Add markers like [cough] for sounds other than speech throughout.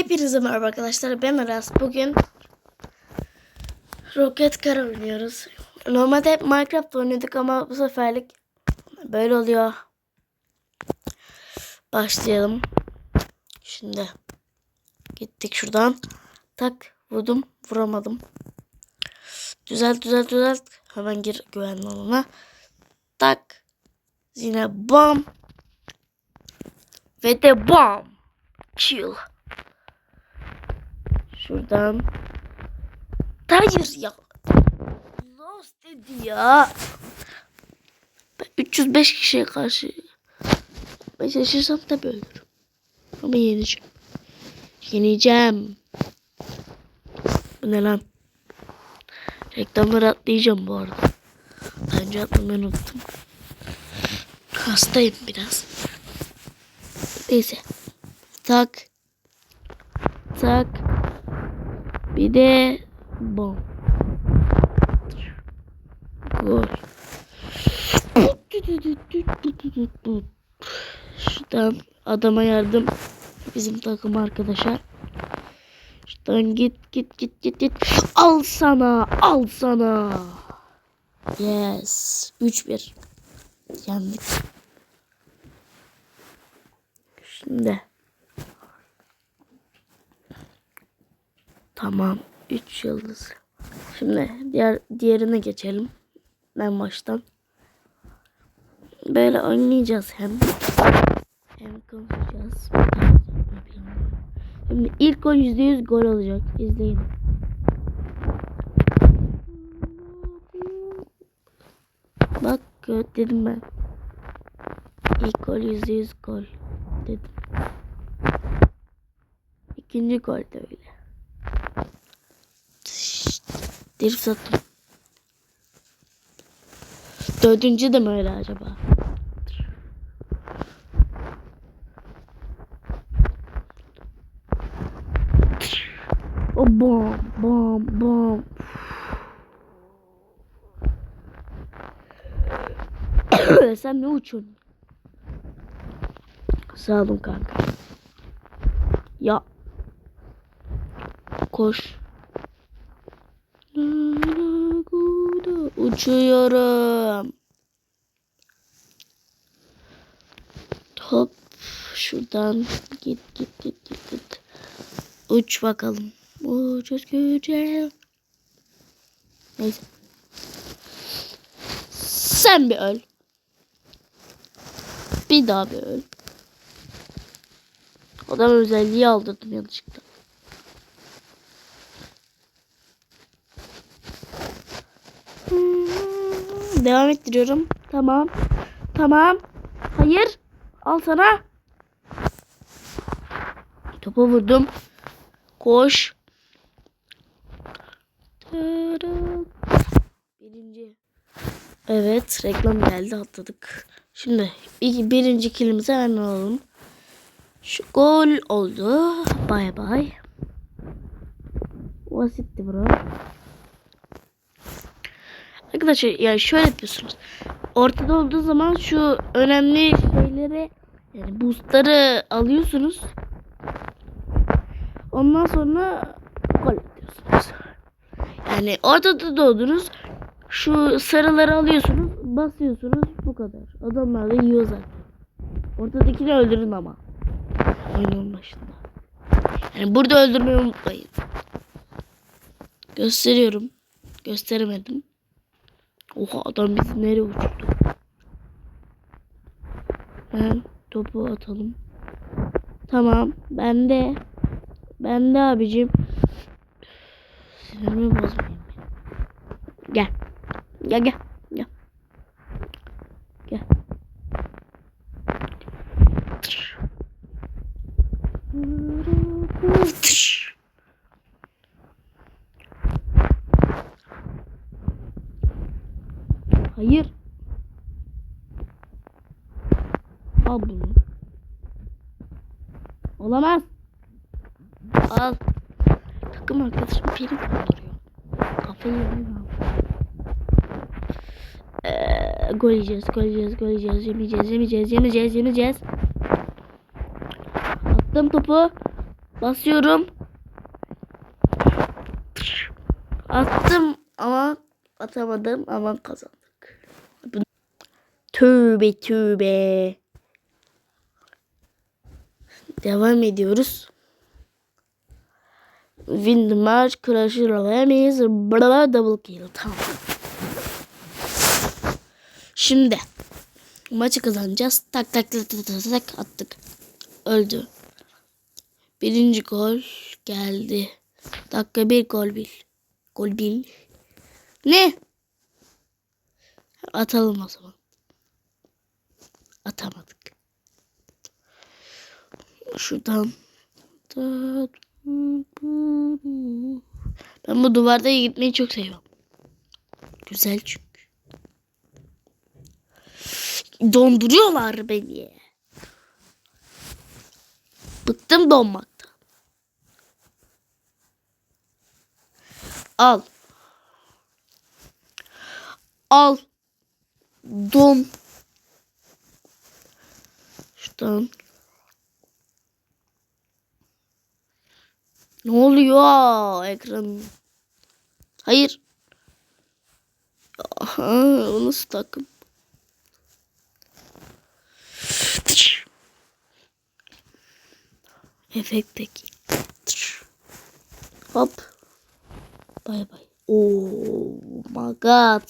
Hepinize merhaba arkadaşlar. Ben Aras. Bugün Rocket Car oynuyoruz. Normalde hep Minecraft oynadık ama bu seferlik böyle oluyor. Başlayalım. Şimdi gittik şuradan. Tak vurdum. Vuramadım. Düzelt düzelt düzelt. Hemen gir güvenli alana. Tak. Yine bam. Ve de bam. Chill. Şuradan. Hayır ya. Lost dedi ya. Ben 305 kişiye karşı. Ben şaşırsam tabii ölürüm. Ama yeneceğim. Yeneceğim. Bu ne lan? Reklamları atlayacağım bu arada. Önce atlamayı unuttum. Hastayım biraz. Neyse. Tak. Tak. Bir de bom. Gol. Şuradan adama yardım. Bizim takım arkadaşlar. Şuradan git git git git git. Al sana al sana. Yes. 3-1. Yendik. Şimdi. Tamam. 3 yıldız. Şimdi diğer diğerine geçelim. Ben baştan. Böyle oynayacağız hem. Hem konuşacağız. Şimdi ilk gol %100 gol olacak. İzleyin. Bak dedim ben. İlk gol %100 gol dedim. İkinci gol de öyle. Drift sattım. Dördüncü de mi öyle acaba? O bom bom bom. [coughs] Sen ne uçuyorsun? Sağ olun kanka. Ya. Koş. Uçuyorum. Hop. Şuradan git git git git git. Uç bakalım. Uç uç güzel. Neyse. Sen bir öl. Bir daha bir öl. Adam özelliği aldırdım yanlışlıkla. Devam ettiriyorum. Tamam. Tamam. Hayır. Al sana. Topa vurdum. Koş. Birinci. Evet. Reklam geldi. Atladık. Şimdi bir, birinci kilimizi hemen alalım. Şu gol oldu. Bay bay. Basitti bro. Arkadaşlar yani şöyle yapıyorsunuz. Ortada olduğu zaman şu önemli şeyleri yani boostları alıyorsunuz. Ondan sonra gol atıyorsunuz. Yani ortada doğdunuz. Şu sarıları alıyorsunuz. Basıyorsunuz. Bu kadar. Adamlar da yiyor zaten. Ortadakini öldürün ama. Oyunun başında. Yani burada öldürmeyi unutmayın. Gösteriyorum. Gösteremedim. Oha adam bizi nereye uçurdu? Ben topu atalım. Tamam. Ben de. Ben de abicim. Sinirimi bozmayın. Gel. Gel gel. Gel. Gel. Hayır. Al bunu. Olamaz. Al. Takım arkadaşım beni kandırıyor. Kafayı yemem. Ee, gol yiyeceğiz, gol yiyeceğiz, gol yiyeceğiz, yemeyeceğiz, yemeyeceğiz, yemeyeceğiz, yemeyeceğiz. Attım topu. Basıyorum. Attım ama atamadım ama kazandık. Tövbe tövbe. Devam ediyoruz. Win the match, crash enemies, blah, double kill. Tamam. Şimdi maçı kazanacağız. Tak tak tak tak tak, tak attık. Öldü. Birinci gol geldi. Dakika bir gol bil. Gol bil. Ne? Atalım o zaman. Şuradan. Ben bu duvarda gitmeyi çok seviyorum. Güzel çünkü. Donduruyorlar beni. Bıktım donmaktan. Al. Al. Don. Şuradan. Ne oluyor ekran? Hayır. Aha, o nasıl takım? Efekteki. Hop. Bay bay. Oh my god.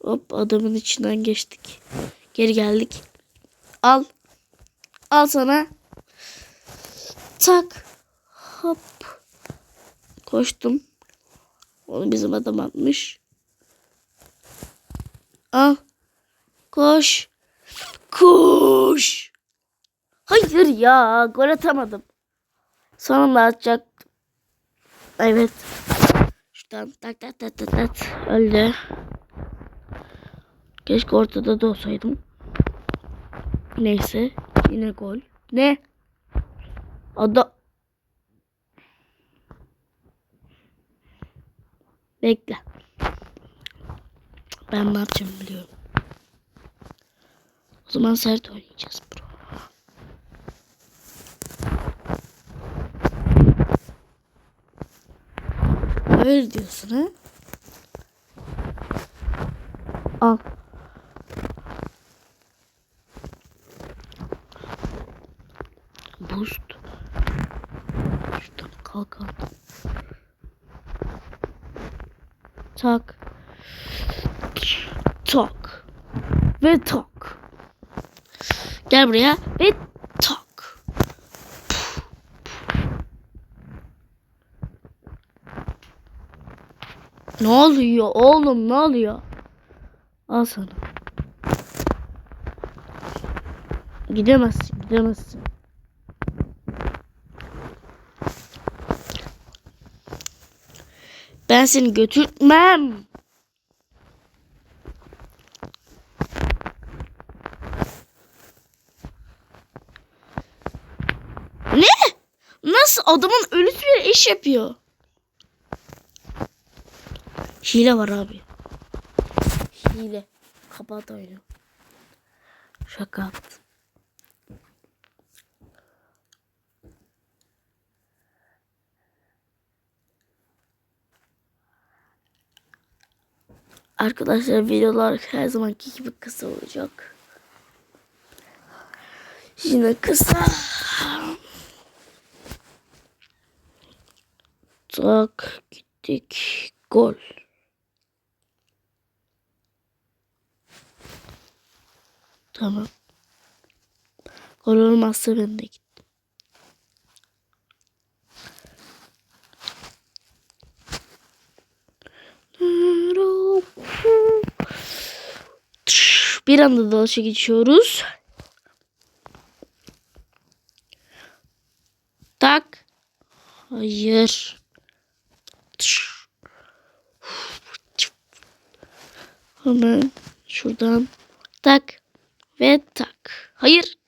Hop adamın içinden geçtik. Geri geldik. Al. Al sana. Tak. Hop. Koştum. Onu bizim adam atmış. Al. Koş. Koş. Hayır ya. Gol atamadım. Sonunda atacaktım. Evet. Şuradan tak tak tak tak tak. Öldü. Keşke ortada da olsaydım. Neyse. Yine gol. Ne? Ada... Bekle. Ben ne biliyorum. O zaman sert oynayacağız bro. Öyle diyorsun ha? Al. Tak. Tak. Ve tak. Gel buraya ve tak. Ne oluyor oğlum ne oluyor? Al sana. Gidemezsin gidemezsin. Ben seni götürmem. Ne? Nasıl adamın ölüsü bir iş yapıyor? Hile var abi. Hile. Kapat oyunu. Şaka yaptım. Arkadaşlar videolar her zamanki gibi kısa olacak. Yine kısa. Tak gittik. Gol. Tamam. Gol olmazsa ben de gittim. Bir anda dalışa geçiyoruz. Tak. Hayır. Hemen şuradan tak ve tak. Hayır.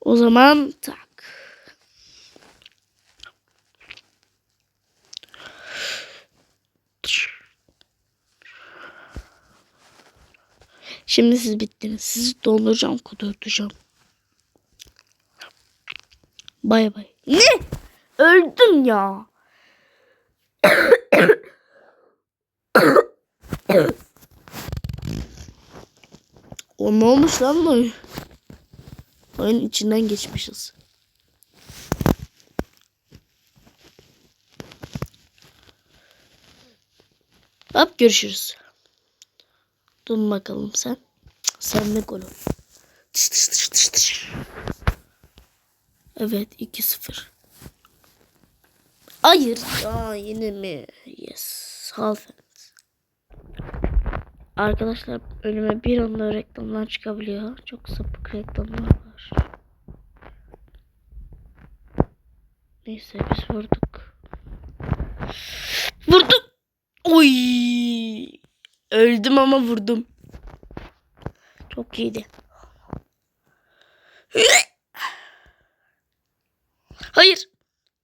O zaman tak. Şimdi siz bittiniz. Sizi donduracağım, kudurtacağım. Bay bay. Ne? Öldüm ya. o ne olmuş lan bu? Oyun içinden geçmişiz. Hop görüşürüz. Dur bakalım sen. Sen ne gol ol. Tış tış tış tış tış. Evet 2-0. Hayır ya yine mi? Yes. Halfend. Arkadaşlar önüme bir anda reklamlar çıkabiliyor. Çok sapık reklamlar var. Neyse biz vurduk. Vurdum. Oy. Öldüm ama vurdum. Çok iyiydi. Hayır.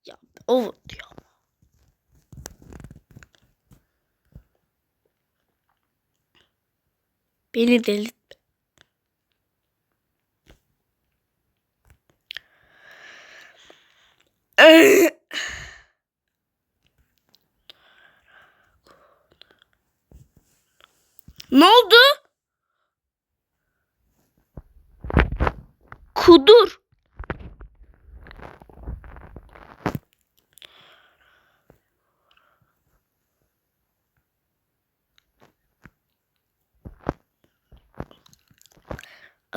Ya o vurdu ya. Beni delirtme. Ne oldu? Kudur.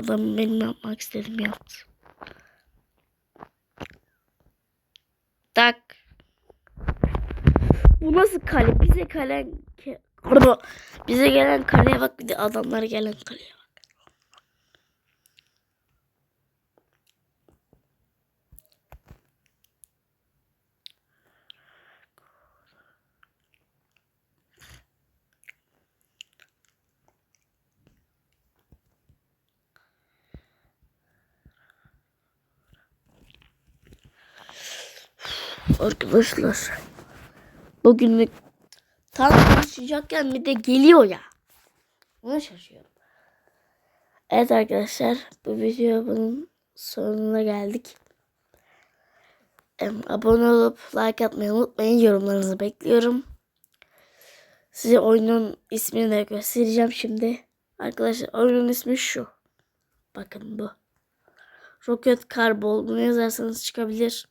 Adam benim yapmak istediğimi yaptı. Tak. Bu nasıl kale? Bize ke- bize gelen kaleye bak bir de adamlara gelen kaleye Arkadaşlar bugünlük tam konuşacakken bir de geliyor ya. Ona şaşıyorum. Evet arkadaşlar bu videonun sonuna geldik. Abone olup like atmayı unutmayın. Yorumlarınızı bekliyorum. Size oyunun ismini de göstereceğim şimdi. Arkadaşlar oyunun ismi şu. Bakın bu. Rocket Carbol. Bunu yazarsanız çıkabilir.